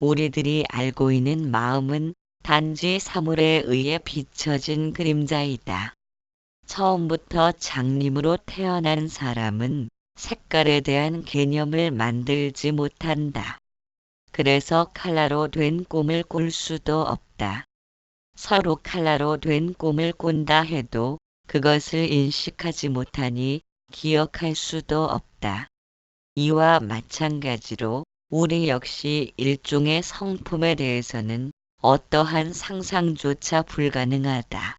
우리들이 알고 있는 마음은 단지 사물에 의해 비춰진 그림자이다. 처음부터 장님으로 태어난 사람은 색깔에 대한 개념을 만들지 못한다. 그래서 칼라로 된 꿈을 꿀 수도 없다. 서로 칼라로 된 꿈을 꾼다 해도 그것을 인식하지 못하니 기억할 수도 없다. 이와 마찬가지로 우리 역시 일종의 성품에 대해서는 어떠한 상상조차 불가능하다.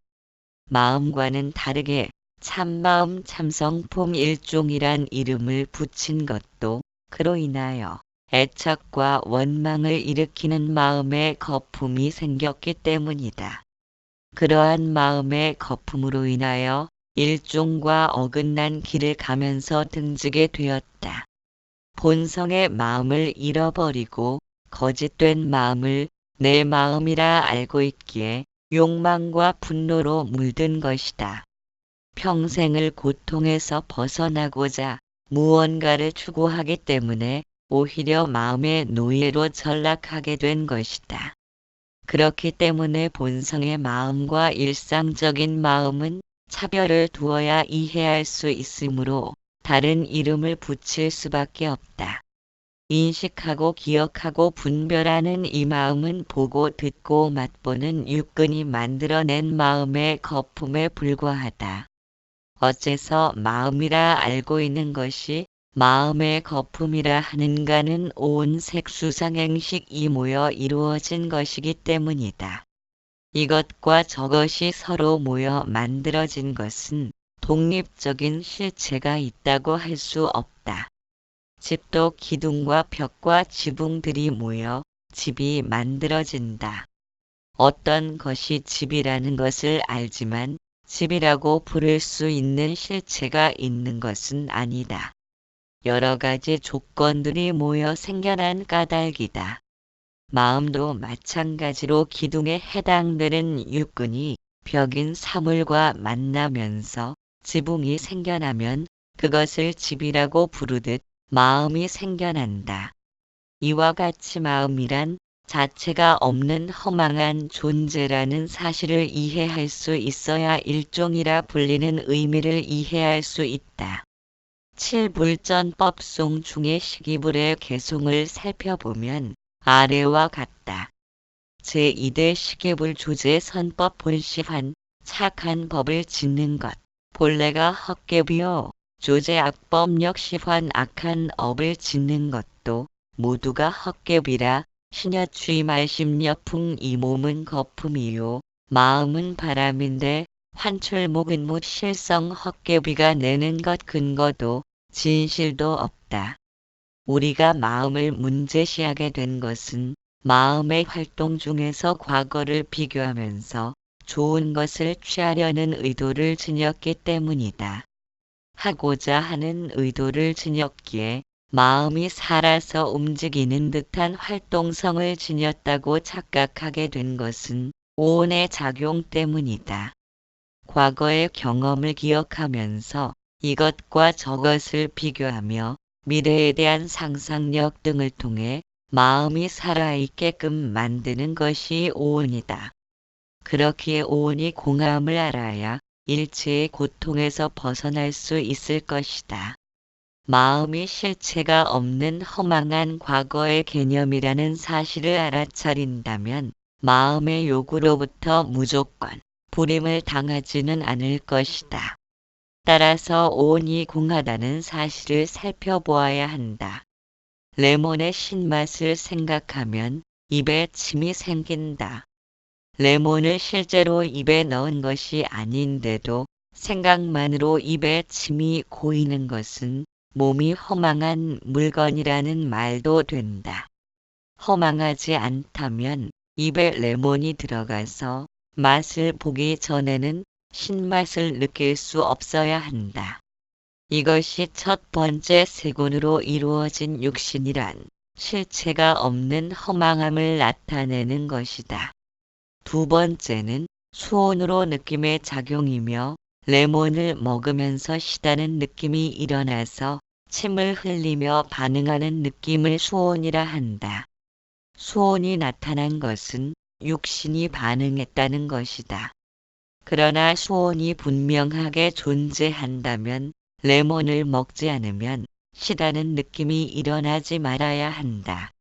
마음과는 다르게 참마음 참성품 일종이란 이름을 붙인 것도 그로 인하여 애착과 원망을 일으키는 마음의 거품이 생겼기 때문이다. 그러한 마음의 거품으로 인하여 일종과 어긋난 길을 가면서 등지게 되었다. 본성의 마음을 잃어버리고 거짓된 마음을 내 마음이라 알고 있기에 욕망과 분노로 물든 것이다. 평생을 고통에서 벗어나고자 무언가를 추구하기 때문에 오히려 마음의 노예로 전락하게 된 것이다. 그렇기 때문에 본성의 마음과 일상적인 마음은 차별을 두어야 이해할 수 있으므로 다른 이름을 붙일 수밖에 없다. 인식하고 기억하고 분별하는 이 마음은 보고 듣고 맛보는 육근이 만들어낸 마음의 거품에 불과하다. 어째서 마음이라 알고 있는 것이 마음의 거품이라 하는가는 온 색수상행식이 모여 이루어진 것이기 때문이다. 이것과 저것이 서로 모여 만들어진 것은 독립적인 실체가 있다고 할 수 없다. 집도 기둥과 벽과 지붕들이 모여 집이 만들어진다. 어떤 것이 집이라는 것을 알지만 집이라고 부를 수 있는 실체가 있는 것은 아니다. 여러 가지 조건들이 모여 생겨난 까닭이다. 마음도 마찬가지로 기둥에 해당되는 육근이 벽인 사물과 만나면서 지붕이 생겨나면 그것을 집이라고 부르듯 마음이 생겨난다. 이와 같이 마음이란 자체가 없는 허망한 존재라는 사실을 이해할 수 있어야 일종이라 불리는 의미를 이해할 수 있다. 칠불전법송 중의 시기불의 개송을 살펴보면 아래와 같다. 제2대 시계불 조제 선법 본시한 착한 법을 짓는 것. 본래가 헛개비요. 조제 악법력 시환 악한 업을 짓는 것도 모두가 헛개비라 신여추이 말심여풍 이 몸은 거품이요. 마음은 바람인데 환출목은 못 실성 헛개비가 내는 것 근거도 진실도 없다. 우리가 마음을 문제시하게 된 것은 마음의 활동 중에서 과거를 비교하면서 좋은 것을 취하려는 의도를 지녔기 때문이다. 하고자 하는 의도를 지녔기에 마음이 살아서 움직이는 듯한 활동성을 지녔다고 착각하게 된 것은 오온의 작용 때문이다. 과거의 경험을 기억하면서 이것과 저것을 비교하며 미래에 대한 상상력 등을 통해 마음이 살아있게끔 만드는 것이 오온이다. 그렇기에 오온이 공함을 알아야 일체의 고통에서 벗어날 수 있을 것이다. 마음이 실체가 없는 허망한 과거의 개념이라는 사실을 알아차린다면 마음의 요구로부터 무조건 불임을 당하지는 않을 것이다. 따라서 오온이 공하다는 사실을 살펴보아야 한다. 레몬의 신맛을 생각하면 입에 침이 생긴다. 레몬을 실제로 입에 넣은 것이 아닌데도 생각만으로 입에 침이 고이는 것은 몸이 허망한 물건이라는 말도 된다. 허망하지 않다면 입에 레몬이 들어가서 맛을 보기 전에는 신맛을 느낄 수 없어야 한다. 이것이 첫 번째 세군으로 이루어진 육신이란 실체가 없는 허망함을 나타내는 것이다. 두 번째는 수온으로 느낌의 작용이며 레몬을 먹으면서 시다는 느낌이 일어나서 침을 흘리며 반응하는 느낌을 수온이라 한다. 수온이 나타난 것은 육신이 반응했다는 것이다. 그러나 수온이 분명하게 존재한다면 레몬을 먹지 않으면 시다는 느낌이 일어나지 말아야 한다.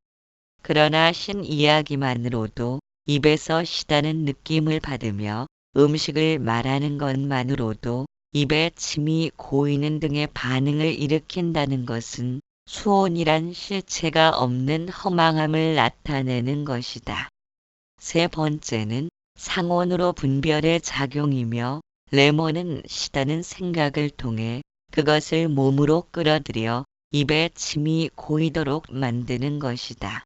그러나 신 이야기만으로도 입에서 시다는 느낌을 받으며 음식을 말하는 것만으로도 입에 침이 고이는 등의 반응을 일으킨다는 것은 수온이란 실체가 없는 허망함을 나타내는 것이다. 세 번째는 상온으로 분별의 작용이며 레몬은 시다는 생각을 통해 그것을 몸으로 끌어들여 입에 침이 고이도록 만드는 것이다.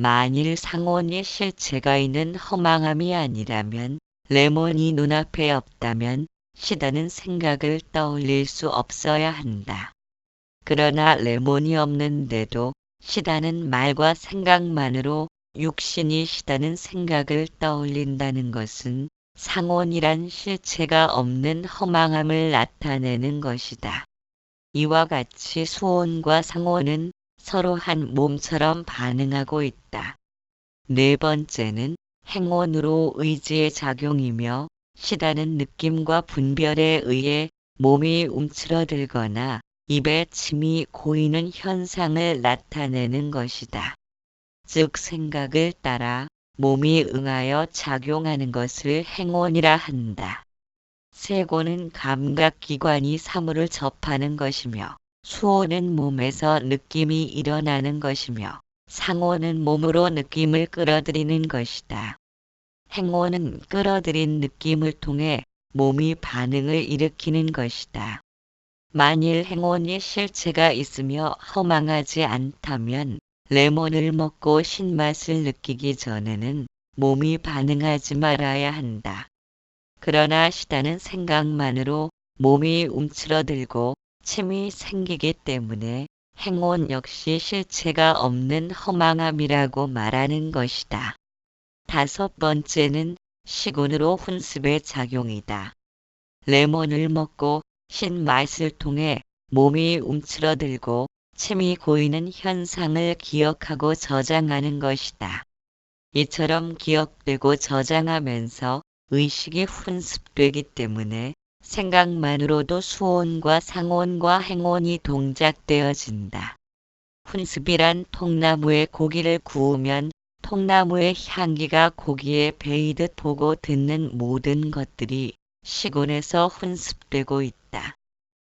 만일 상온이 실체가 있는 허망함이 아니라면 레몬이 눈앞에 없다면 시다는 생각을 떠올릴 수 없어야 한다. 그러나 레몬이 없는데도 시다는 말과 생각만으로 육신이 시다는 생각을 떠올린다는 것은 상온이란 실체가 없는 허망함을 나타내는 것이다. 이와 같이 수온과 상온은 서로 한 몸처럼 반응하고 있다. 네 번째는 행온으로 의지의 작용이며 시다는 느낌과 분별에 의해 몸이 움츠러들거나 입에 침이 고이는 현상을 나타내는 것이다. 즉 생각을 따라 몸이 응하여 작용하는 것을 행온이라 한다. 세고는 감각기관이 사물을 접하는 것이며 수호는 몸에서 느낌이 일어나는 것이며 상호는 몸으로 느낌을 끌어들이는 것이다. 행호는 끌어들인 느낌을 통해 몸이 반응을 일으키는 것이다. 만일 행온이 실체가 있으며 허망하지 않다면 레몬을 먹고 신맛을 느끼기 전에는 몸이 반응하지 말아야 한다. 그러나 시다는 생각만으로 몸이 움츠러들고 침이 생기기 때문에 행온 역시 실체가 없는 허망함이라고 말하는 것이다. 다섯 번째는 시군으로 훈습의 작용이다. 레몬을 먹고 신맛을 통해 몸이 움츠러들고 침이 고이는 현상을 기억하고 저장하는 것이다. 이처럼 기억되고 저장하면서 의식이 훈습되기 때문에 생각만으로도 수온과 상온과 행온이 동작되어진다. 훈습이란 통나무에 고기를 구우면 통나무의 향기가 고기에 배이듯 보고 듣는 모든 것들이 시곤에서 훈습되고 있다.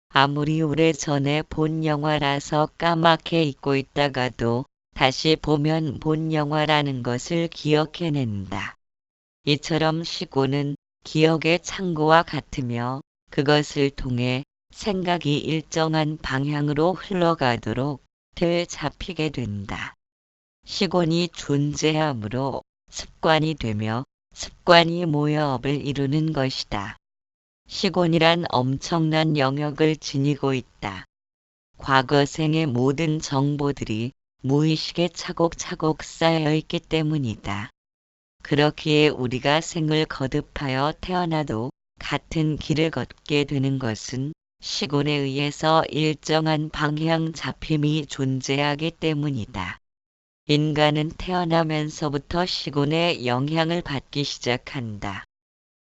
아무리 오래전에 본 영화라서 까맣게 잊고 있다가도 다시 보면 본 영화라는 것을 기억해낸다. 이처럼 시고는 기억의 창고와 같으며 그것을 통해 생각이 일정한 방향으로 흘러가도록 들 잡히게 된다. 시곤이 존재하므로 습관이 되며 습관이 모여업을 이루는 것이다. 시곤이란 엄청난 영역을 지니고 있다. 과거 생의 모든 정보들이 무의식에 차곡차곡 쌓여 있기 때문이다. 그렇기에 우리가 생을 거듭하여 태어나도 같은 길을 걷게 되는 것은 시곤에 의해서 일정한 방향 잡힘이 존재하기 때문이다. 인간은 태어나면서부터 시곤의 영향을 받기 시작한다.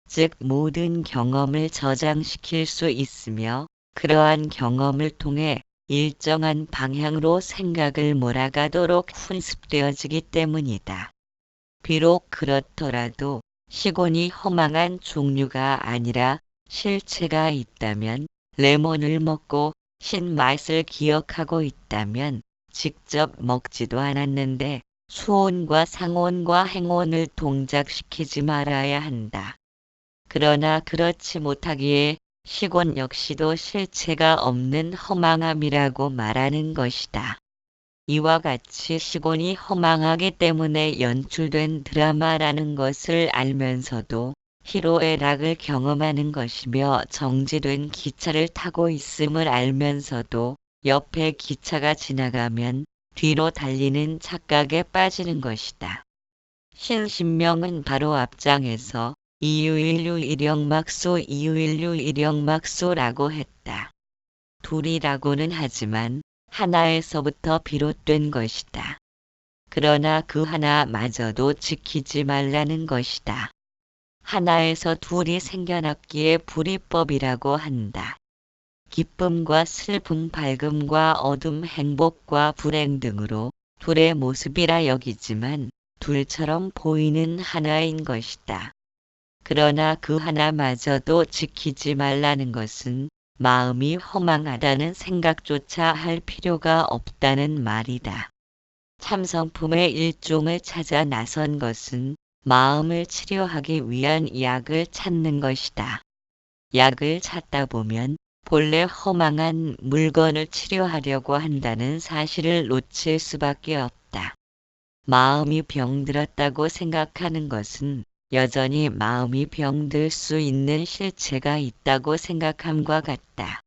즉 모든 경험을 저장시킬 수 있으며 그러한 경험을 통해 일정한 방향으로 생각을 몰아가도록 훈습되어지기 때문이다. 비록 그렇더라도 시곤이 허망한 종류가 아니라 실체가 있다면 레몬을 먹고 신맛을 기억하고 있다면 직접 먹지도 않았는데 수온과 상온과 행온을 동작시키지 말아야 한다. 그러나 그렇지 못하기에 시곤 역시도 실체가 없는 허망함이라고 말하는 것이다. 이와 같이 시곤이 허망하기 때문에 연출된 드라마라는 것을 알면서도 희로애락을 경험하는 것이며 정지된 기차를 타고 있음을 알면서도 옆에 기차가 지나가면 뒤로 달리는 착각에 빠지는 것이다. 신신명은 바로 앞장에서 이유일류 일영막소 이유일류 일영막소라고 했다. 둘이라고는 하지만 하나에서부터 비롯된 것이다. 그러나 그 하나마저도 지키지 말라는 것이다. 하나에서 둘이 생겨났기에 불이법이라고 한다. 기쁨과 슬픔, 밝음과 어둠, 행복과 불행 등으로 둘의 모습이라 여기지만 둘처럼 보이는 하나인 것이다. 그러나 그 하나마저도 지키지 말라는 것은 마음이 허망하다는 생각조차 할 필요가 없다는 말이다. 참성품의 일종을 찾아 나선 것은 마음을 치료하기 위한 약을 찾는 것이다. 약을 찾다 보면 본래 허망한 물건을 치료하려고 한다는 사실을 놓칠 수밖에 없다. 마음이 병들었다고 생각하는 것은 여전히 마음이 병들 수 있는 실체가 있다고 생각함과 같다.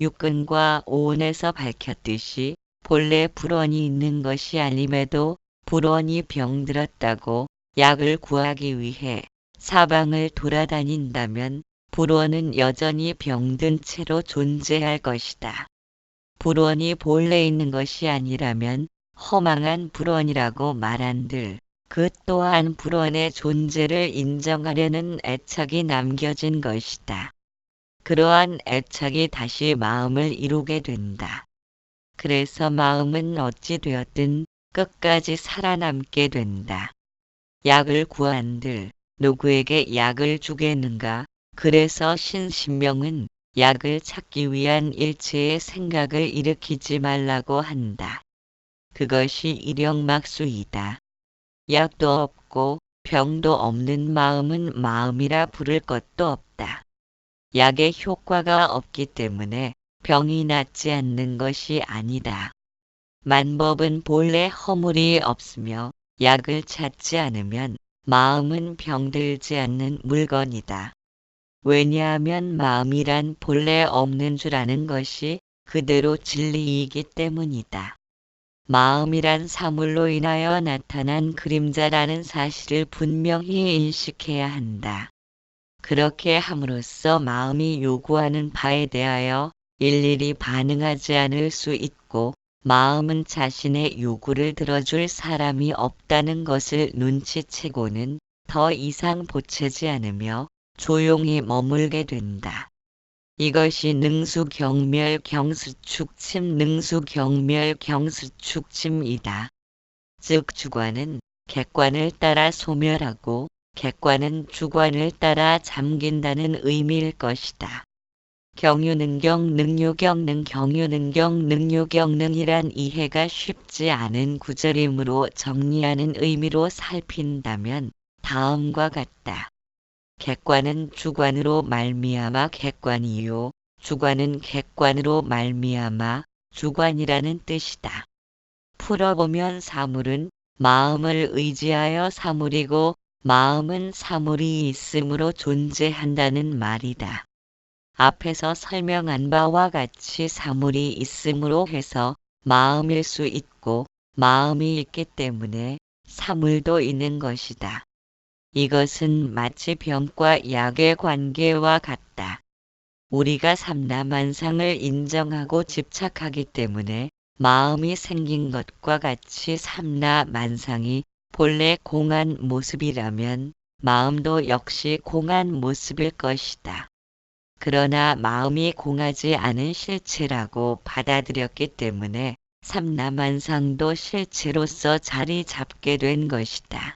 육근과 오온에서 밝혔듯이 본래 불원이 있는 것이 아님에도 불원이 병들었다고 약을 구하기 위해 사방을 돌아다닌다면 불원은 여전히 병든 채로 존재할 것이다. 불원이 본래 있는 것이 아니라면 허망한 불원이라고 말한들 그 또한 불원의 존재를 인정하려는 애착이 남겨진 것이다. 그러한 애착이 다시 마음을 이루게 된다. 그래서 마음은 어찌 되었든 끝까지 살아남게 된다. 약을 구한들 누구에게 약을 주겠는가? 그래서 신신명은 약을 찾기 위한 일체의 생각을 일으키지 말라고 한다. 그것이 일영막수이다. 약도 없고 병도 없는 마음은 마음이라 부를 것도 없다. 약의 효과가 없기 때문에 병이 낫지 않는 것이 아니다. 만법은 본래 허물이 없으며 약을 찾지 않으면 마음은 병들지 않는 물건이다. 왜냐하면 마음이란 본래 없는 줄 아는 것이 그대로 진리이기 때문이다. 마음이란 사물로 인하여 나타난 그림자라는 사실을 분명히 인식해야 한다. 그렇게 함으로써 마음이 요구하는 바에 대하여 일일이 반응하지 않을 수 있고 마음은 자신의 요구를 들어줄 사람이 없다는 것을 눈치채고는 더 이상 보채지 않으며 조용히 머물게 된다. 이것이 능수경멸 경수축침 능수경멸 경수축침이다. 즉 주관은 객관을 따라 소멸하고 객관은 주관을 따라 잠긴다는 의미일 것이다. 경유능경 능유경능 경유능경 능유경능이란 이해가 쉽지 않은 구절이므로 정리하는 의미로 살핀다면 다음과 같다. 객관은 주관으로 말미암아 객관이요 주관은 객관으로 말미암아 주관이라는 뜻이다. 풀어보면 사물은 마음을 의지하여 사물이고 마음은 사물이 있으므로 존재한다는 말이다. 앞에서 설명한 바와 같이 사물이 있으므로 해서 마음일 수 있고 마음이 있기 때문에 사물도 있는 것이다. 이것은 마치 병과 약의 관계와 같다. 우리가 삼라만상을 인정하고 집착하기 때문에 마음이 생긴 것과 같이 삼라만상이 본래 공한 모습이라면 마음도 역시 공한 모습일 것이다. 그러나 마음이 공하지 않은 실체라고 받아들였기 때문에 삼라만상도 실체로서 자리 잡게 된 것이다.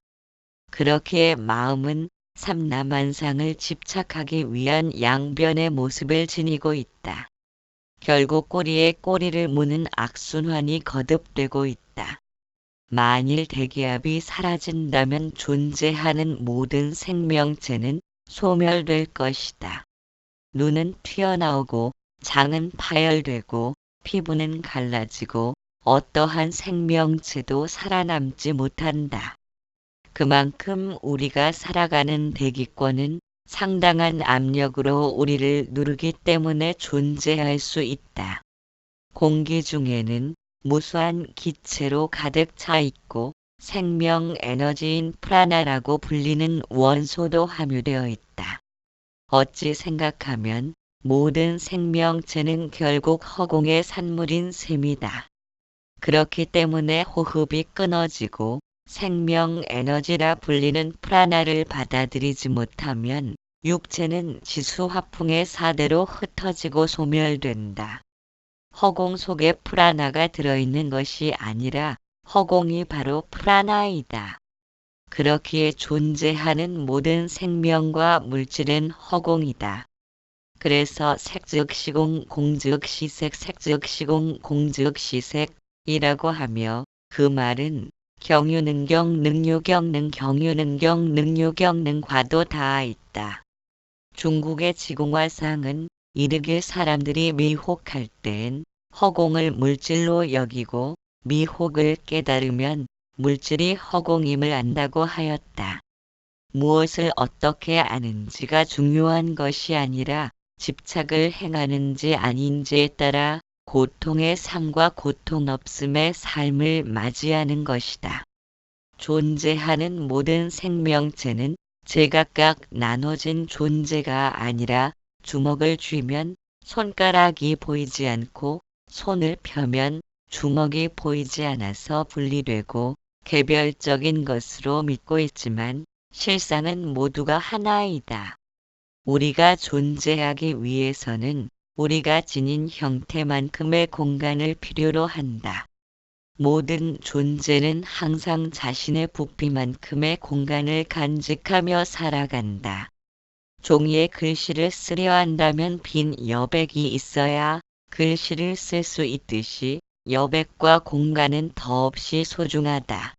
그렇게 마음은 삼라만상을 집착하기 위한 양변의 모습을 지니고 있다. 결국 꼬리에 꼬리를 무는 악순환이 거듭되고 있다. 만일 대기압이 사라진다면 존재하는 모든 생명체는 소멸될 것이다. 눈은 튀어나오고 장은 파열되고 피부는 갈라지고 어떠한 생명체도 살아남지 못한다. 그만큼 우리가 살아가는 대기권은 상당한 압력으로 우리를 누르기 때문에 존재할 수 있다. 공기 중에는 무수한 기체로 가득 차 있고 생명 에너지인 프라나라고 불리는 원소도 함유되어 있다. 어찌 생각하면 모든 생명체는 결국 허공의 산물인 셈이다. 그렇기 때문에 호흡이 끊어지고 생명 에너지라 불리는 프라나를 받아들이지 못하면 육체는 지수 화풍의 사대로 흩어지고 소멸된다. 허공 속에 프라나가 들어있는 것이 아니라 허공이 바로 프라나이다. 그렇기에 존재하는 모든 생명과 물질은 허공이다. 그래서 색즉 시공 공즉 시색 색즉 시공 공즉 시색이라고 하며 그 말은 경유능경 능유경능 경유능경 능유경능 과도 다 있다. 중국의 지공화상은 이르길 사람들이 미혹할 땐 허공을 물질로 여기고 미혹을 깨달으면 물질이 허공임을 안다고 하였다. 무엇을 어떻게 아는지가 중요한 것이 아니라 집착을 행하는지 아닌지에 따라 고통의 삶과 고통 없음의 삶을 맞이하는 것이다. 존재하는 모든 생명체는 제각각 나눠진 존재가 아니라 주먹을 쥐면 손가락이 보이지 않고 손을 펴면 주먹이 보이지 않아서 분리되고 개별적인 것으로 믿고 있지만 실상은 모두가 하나이다. 우리가 존재하기 위해서는 우리가 지닌 형태만큼의 공간을 필요로 한다. 모든 존재는 항상 자신의 부피만큼의 공간을 간직하며 살아간다. 종이에 글씨를 쓰려 한다면 빈 여백이 있어야 글씨를 쓸 수 있듯이 여백과 공간은 더없이 소중하다.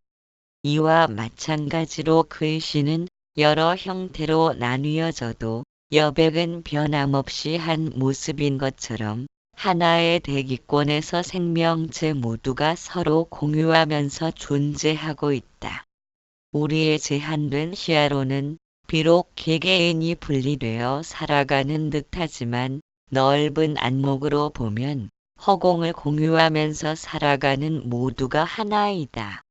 이와 마찬가지로 글씨는 여러 형태로 나뉘어져도 여백은 변함없이 한 모습인 것처럼 하나의 대기권에서 생명체 모두가 서로 공유하면서 존재하고 있다. 우리의 제한된 시야로는 비록 개개인이 분리되어 살아가는 듯하지만 넓은 안목으로 보면 허공을 공유하면서 살아가는 모두가 하나이다.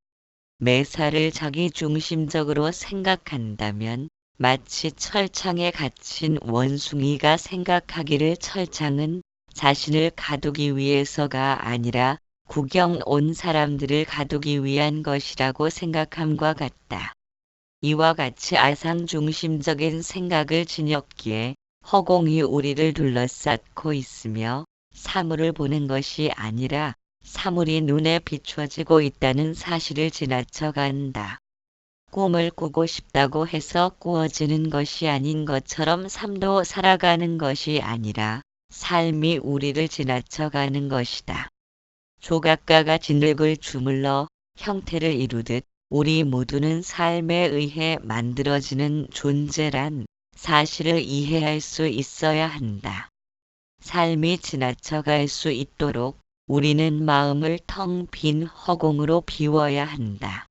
매사를 자기 중심적으로 생각한다면 마치 철창에 갇힌 원숭이가 생각하기를 철창은 자신을 가두기 위해서가 아니라 구경 온 사람들을 가두기 위한 것이라고 생각함과 같다. 이와 같이 아상 중심적인 생각을 지녔기에 허공이 우리를 둘러쌌고 있으며 사물을 보는 것이 아니라 사물이 눈에 비춰지고 있다는 사실을 지나쳐 간다. 꿈을 꾸고 싶다고 해서 꾸어지는 것이 아닌 것처럼 삶도 살아가는 것이 아니라 삶이 우리를 지나쳐 가는 것이다. 조각가가 진흙을 주물러 형태를 이루듯 우리 모두는 삶에 의해 만들어지는 존재란 사실을 이해할 수 있어야 한다. 삶이 지나쳐갈 수 있도록 우리는 마음을 텅 빈 허공으로 비워야 한다.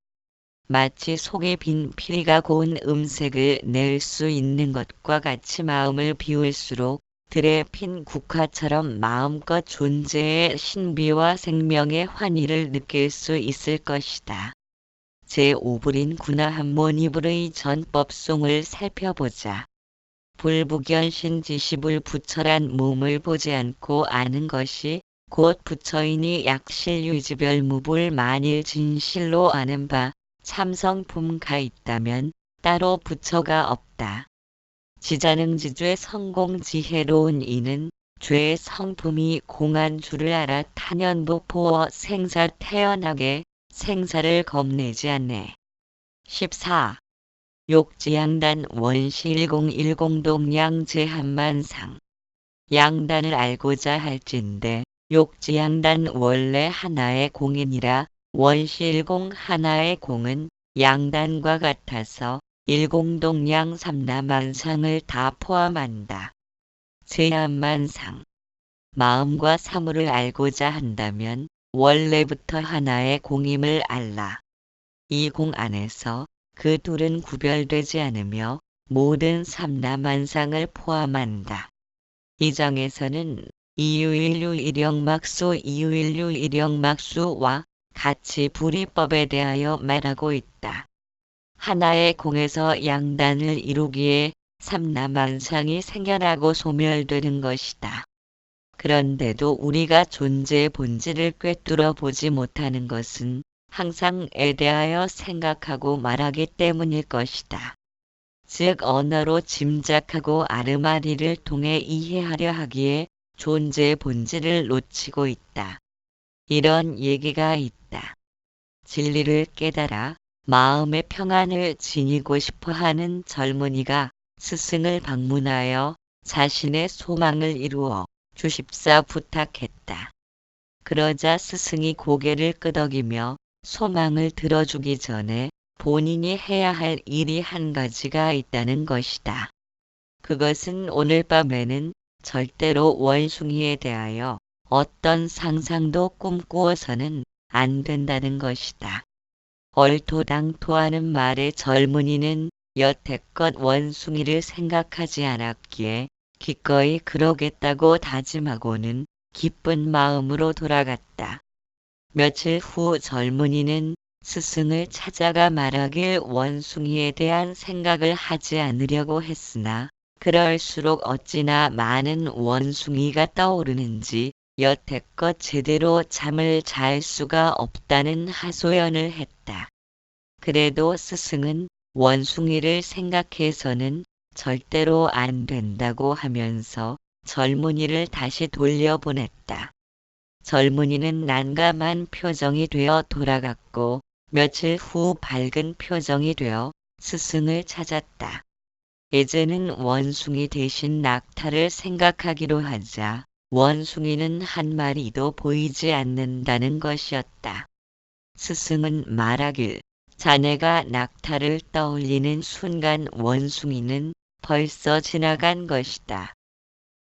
마치 속에 빈 피리가 고운 음색을 낼 수 있는 것과 같이 마음을 비울수록 들에 핀 국화처럼 마음껏 존재의 신비와 생명의 환희를 느낄 수 있을 것이다. 제5불인 군화한모니불의 전법송을 살펴보자. 불부견신 지시불 부처란 몸을 보지 않고 아는 것이 곧 부처이니 약실 유지별 무불 만일 진실로 아는 바 참성품가 있다면 따로 부처가 없다. 지자능지주의 성공 지혜로운 이는 죄의 성품이 공한 줄을 알아 탄연부포어 생사 태연하게 생사를 겁내지 않네. 14. 욕지양단 원시1010 동양제 한만상 양단을 알고자 할진대 욕지양단 원래 하나의 공이니라 원시10 하나의 공은 양단과 같아서 일공동양 삼라만상을 다 포함한다. 제한만상 마음과 사물을 알고자 한다면 원래부터 하나의 공임을 알라. 이 공 안에서 그 둘은 구별되지 않으며 모든 삼라만상을 포함한다. 이 장에서는 이유일류 일영막수 이유일류 일영막수와 같이 불이법에 대하여 말하고 있다. 하나의 공에서 양단을 이루기에 삼라만상이 생겨나고 소멸되는 것이다. 그런데도 우리가 존재의 본질을 꿰뚫어 보지 못하는 것은 항상 에 대하여 생각하고 말하기 때문일 것이다. 즉 언어로 짐작하고 아르마리를 통해 이해하려 하기에 존재의 본질을 놓치고 있다. 이런 얘기가 있다. 진리를 깨달아 마음의 평안을 지니고 싶어 하는 젊은이가 스승을 방문하여 자신의 소망을 이루어 주십사 부탁했다. 그러자 스승이 고개를 끄덕이며 소망을 들어주기 전에 본인이 해야 할 일이 한 가지가 있다는 것이다. 그것은 오늘 밤에는 절대로 원숭이에 대하여 어떤 상상도 꿈꾸어서는 안 된다는 것이다. 얼토당토하는 말에 젊은이는 여태껏 원숭이를 생각하지 않았기에 기꺼이 그러겠다고 다짐하고는 기쁜 마음으로 돌아갔다. 며칠 후 젊은이는 스승을 찾아가 말하길 원숭이에 대한 생각을 하지 않으려고 했으나 그럴수록 어찌나 많은 원숭이가 떠오르는지 여태껏 제대로 잠을 잘 수가 없다는 하소연을 했다. 그래도 스승은 원숭이를 생각해서는 절대로 안 된다고 하면서 젊은이를 다시 돌려보냈다. 젊은이는 난감한 표정이 되어 돌아갔고 며칠 후 밝은 표정이 되어 스승을 찾았다. 이제는 원숭이 대신 낙타를 생각하기로 하자 원숭이는 한 마리도 보이지 않는다는 것이었다. 스승은 말하길 자네가 낙타를 떠올리는 순간 원숭이는 벌써 지나간 것이다.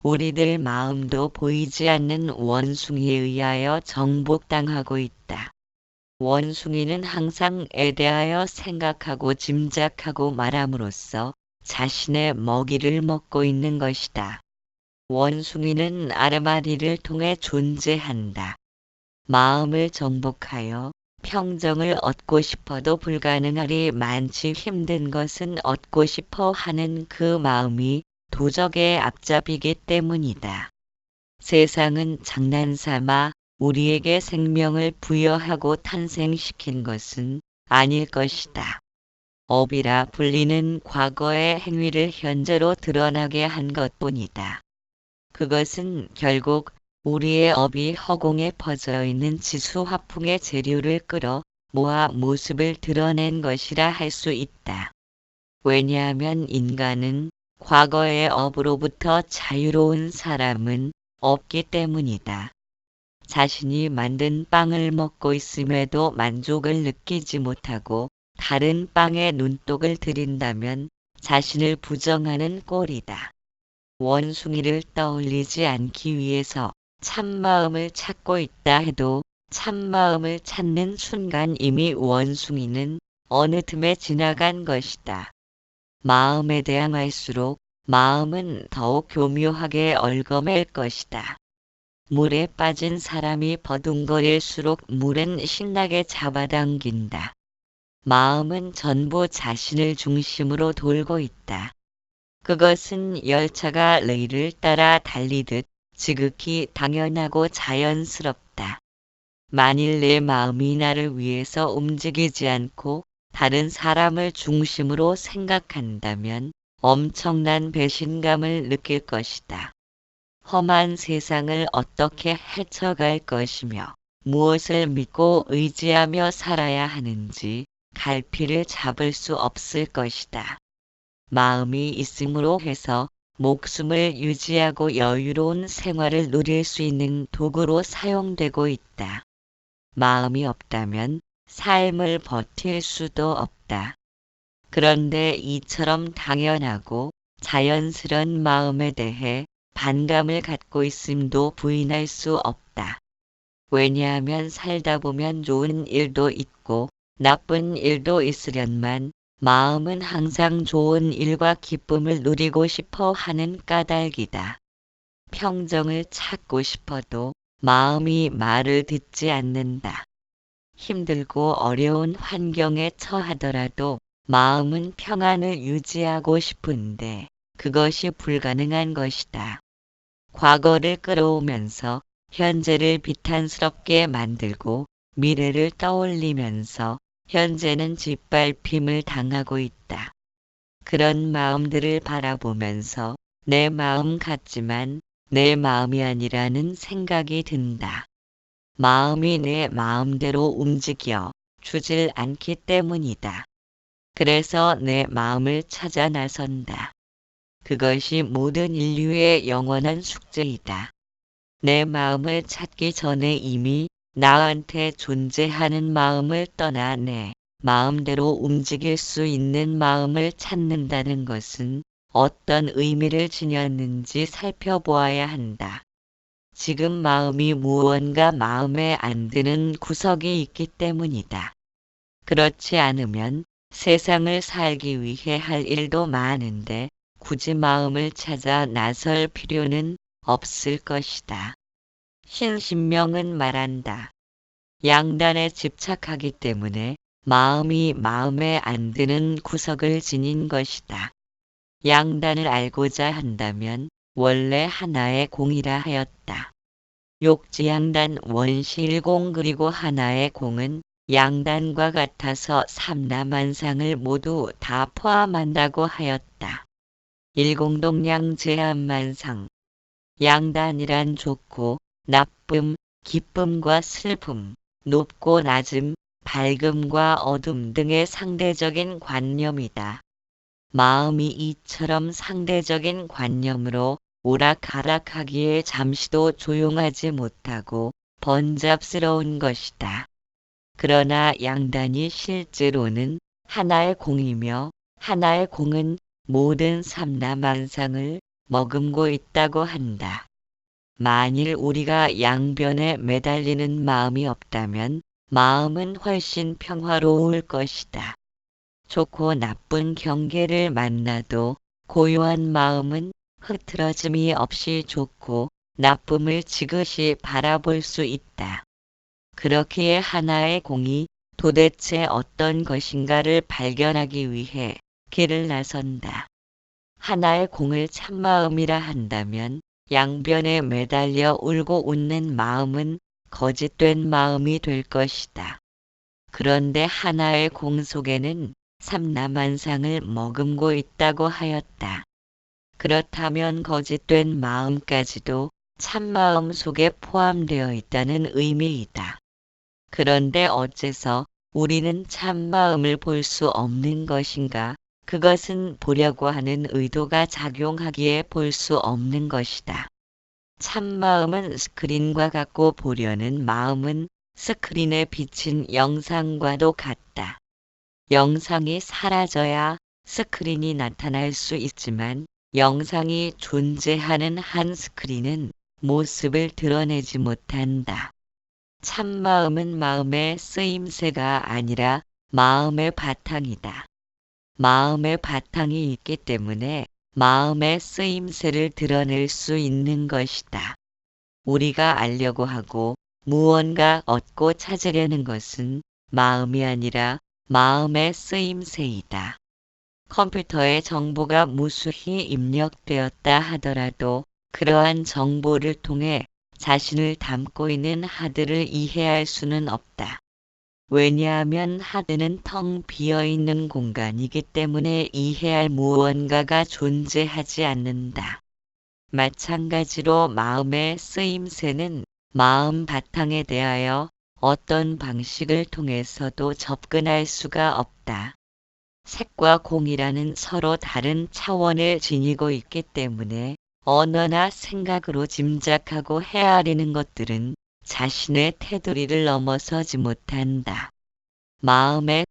우리들 마음도 보이지 않는 원숭이에 의하여 정복당하고 있다. 원숭이는 항상 에 대하여 생각하고 짐작하고 말함으로써 자신의 먹이를 먹고 있는 것이다. 원숭이는 아르마리를 통해 존재한다. 마음을 정복하여 평정을 얻고 싶어도 불가능하리 많지 힘든 것은 얻고 싶어 하는 그 마음이 도적의 앞잡이기 때문이다. 세상은 장난삼아 우리에게 생명을 부여하고 탄생시킨 것은 아닐 것이다. 업이라 불리는 과거의 행위를 현재로 드러나게 한 것뿐이다. 그것은 결국 우리의 업이 허공에 퍼져 있는 지수 화풍의 재료를 끌어 모아 모습을 드러낸 것이라 할 수 있다. 왜냐하면 인간은 과거의 업으로부터 자유로운 사람은 없기 때문이다. 자신이 만든 빵을 먹고 있음에도 만족을 느끼지 못하고 다른 빵에 눈독을 들인다면 자신을 부정하는 꼴이다. 원숭이를 떠올리지 않기 위해서 참마음을 찾고 있다 해도 참마음을 찾는 순간 이미 원숭이는 어느 틈에 지나간 것이다. 마음에 대항할수록 마음은 더욱 교묘하게 얼거맬 것이다. 물에 빠진 사람이 버둥거릴수록 물은 신나게 잡아당긴다. 마음은 전부 자신을 중심으로 돌고 있다. 그것은 열차가 레일을 따라 달리듯 지극히 당연하고 자연스럽다. 만일 내 마음이 나를 위해서 움직이지 않고 다른 사람을 중심으로 생각한다면 엄청난 배신감을 느낄 것이다. 험한 세상을 어떻게 헤쳐갈 것이며 무엇을 믿고 의지하며 살아야 하는지 갈피를 잡을 수 없을 것이다. 마음이 있음으로 해서 목숨을 유지하고 여유로운 생활을 누릴 수 있는 도구로 사용되고 있다. 마음이 없다면 삶을 버틸 수도 없다. 그런데 이처럼 당연하고 자연스런 마음에 대해 반감을 갖고 있음도 부인할 수 없다. 왜냐하면 살다 보면 좋은 일도 있고 나쁜 일도 있으련만 마음은 항상 좋은 일과 기쁨을 누리고 싶어 하는 까닭이다. 평정을 찾고 싶어도 마음이 말을 듣지 않는다. 힘들고 어려운 환경에 처하더라도 마음은 평안을 유지하고 싶은데 그것이 불가능한 것이다. 과거를 끌어오면서 현재를 비탄스럽게 만들고 미래를 떠올리면서 현재는 짓밟힘을 당하고 있다. 그런 마음들을 바라보면서 내 마음 같지만 내 마음이 아니라는 생각이 든다. 마음이 내 마음대로 움직여 주질 않기 때문이다. 그래서 내 마음을 찾아 나선다. 그것이 모든 인류의 영원한 숙제이다. 내 마음을 찾기 전에 이미 나한테 존재하는 마음을 떠나 내 마음대로 움직일 수 있는 마음을 찾는다는 것은 어떤 의미를 지녔는지 살펴보아야 한다. 지금 마음이 무언가 마음에 안 드는 구석이 있기 때문이다. 그렇지 않으면 세상을 살기 위해 할 일도 많은데 굳이 마음을 찾아 나설 필요는 없을 것이다. 신신명은 말한다. 양단에 집착하기 때문에 마음이 마음에 안 드는 구석을 지닌 것이다. 양단을 알고자 한다면 원래 하나의 공이라 하였다. 욕지양단 원시일공 그리고 하나의 공은 양단과 같아서 삼라만상을 모두 다 포함한다고 하였다. 일공동양 제한만상 양단이란 좋고 나쁨, 기쁨과 슬픔, 높고 낮음, 밝음과 어둠 등의 상대적인 관념이다. 마음이 이처럼 상대적인 관념으로 오락가락하기에 잠시도 조용하지 못하고 번잡스러운 것이다. 그러나 양단이 실제로는 하나의 공이며 하나의 공은 모든 삼라만상을 머금고 있다고 한다. 만일 우리가 양변에 매달리는 마음이 없다면 마음은 훨씬 평화로울 것이다. 좋고 나쁜 경계를 만나도 고요한 마음은 흐트러짐이 없이 좋고 나쁨을 지그시 바라볼 수 있다. 그렇기에 하나의 공이 도대체 어떤 것인가를 발견하기 위해 길을 나선다. 하나의 공을 참마음이라 한다면 양변에 매달려 울고 웃는 마음은 거짓된 마음이 될 것이다. 그런데 하나의 공 속에는 삼라만상을 머금고 있다고 하였다. 그렇다면 거짓된 마음까지도 참마음 속에 포함되어 있다는 의미이다. 그런데 어째서 우리는 참마음을 볼 수 없는 것인가? 그것은 보려고 하는 의도가 작용하기에 볼 수 없는 것이다. 참마음은 스크린과 같고 보려는 마음은 스크린에 비친 영상과도 같다. 영상이 사라져야 스크린이 나타날 수 있지만 영상이 존재하는 한 스크린은 모습을 드러내지 못한다. 참마음은 마음의 쓰임새가 아니라 마음의 바탕이다. 마음의 바탕이 있기 때문에 마음의 쓰임새를 드러낼 수 있는 것이다. 우리가 알려고 하고 무언가 얻고 찾으려는 것은 마음이 아니라 마음의 쓰임새이다. 컴퓨터에 정보가 무수히 입력되었다 하더라도 그러한 정보를 통해 자신을 담고 있는 하드를 이해할 수는 없다. 왜냐하면 하드는 텅 비어 있는 공간이기 때문에 이해할 무언가가 존재하지 않는다. 마찬가지로 마음의 쓰임새는 마음 바탕에 대하여 어떤 방식을 통해서도 접근할 수가 없다. 색과 공이라는 서로 다른 차원을 지니고 있기 때문에 언어나 생각으로 짐작하고 헤아리는 것들은 자신의 테두리를 넘어서지 못한다. 마음의